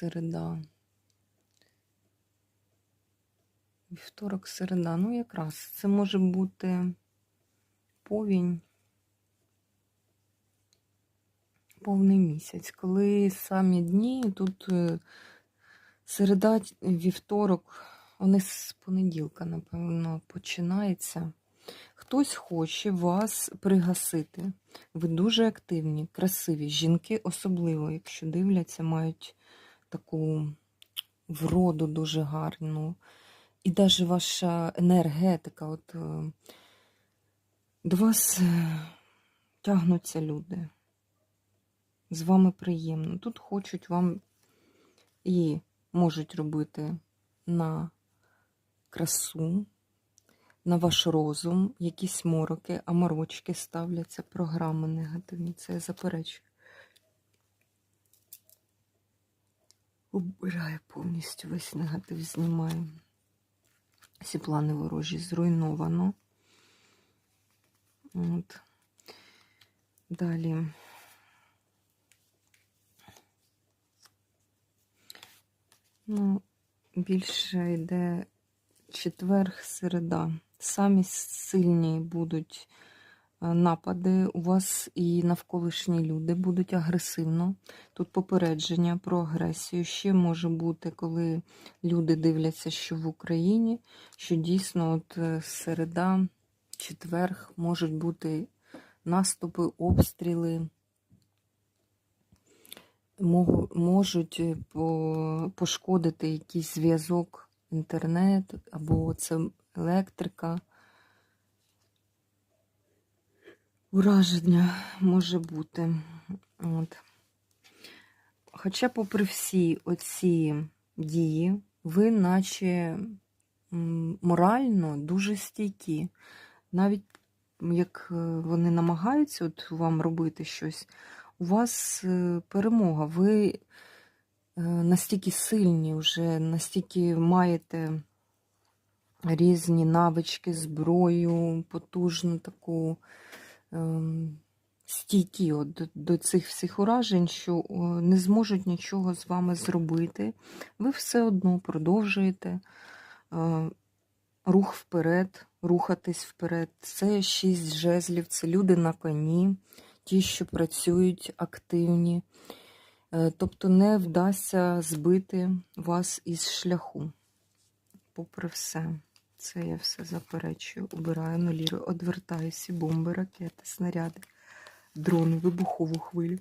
середа. Вівторок, середа. Ну, якраз це може бути повінь. Повний місяць. Коли самі дні, тут е, середа, вівторок, вони з понеділка, напевно, починається. Хтось хоче вас пригасити. Ви дуже активні, красиві. Жінки особливо, якщо дивляться, мають таку вроду дуже гарну. І навіть ваша енергетика, от е, до вас е, тягнуться люди. З вами приємно. Тут хочуть вам і можуть робити на красу, на ваш розум, якісь мороки, аморочки ставляться, програми негативні. Це я заперечую. Убираю повністю весь негатив, знімаю. Всі плани ворожі зруйновано. От. Далі. Ну, більше йде четверг, середа. Самі сильні будуть напади. У вас і навколишні люди будуть агресивно. Тут попередження про агресію. Ще може бути, коли люди дивляться, що в Україні, що дійсно от е, середа, четверг можуть бути наступи, обстріли. Можуть е, пошкодити якийсь зв'язок, інтернет або це електрика. Ураження може бути. От. Хоча, попри всі оці дії, ви наче морально дуже стійкі. Навіть як е, вони намагаються от вам робити щось, у вас е, перемога. Ви е, настільки сильні вже, настільки маєте різні навички, зброю, потужну таку стійкі от до, до цих всіх уражень, що е, не зможуть нічого з вами зробити. Ви все одно продовжуєте е, рух вперед, рухатись вперед. Це шість жезлів, це люди на коні, ті, що працюють активні. Е, Тобто не вдасться збити вас із шляху. Попри все, це я все заперечую. Убираю нуліри, одвертаю всі бомби, ракети, снаряди, дрони, вибухову хвилю.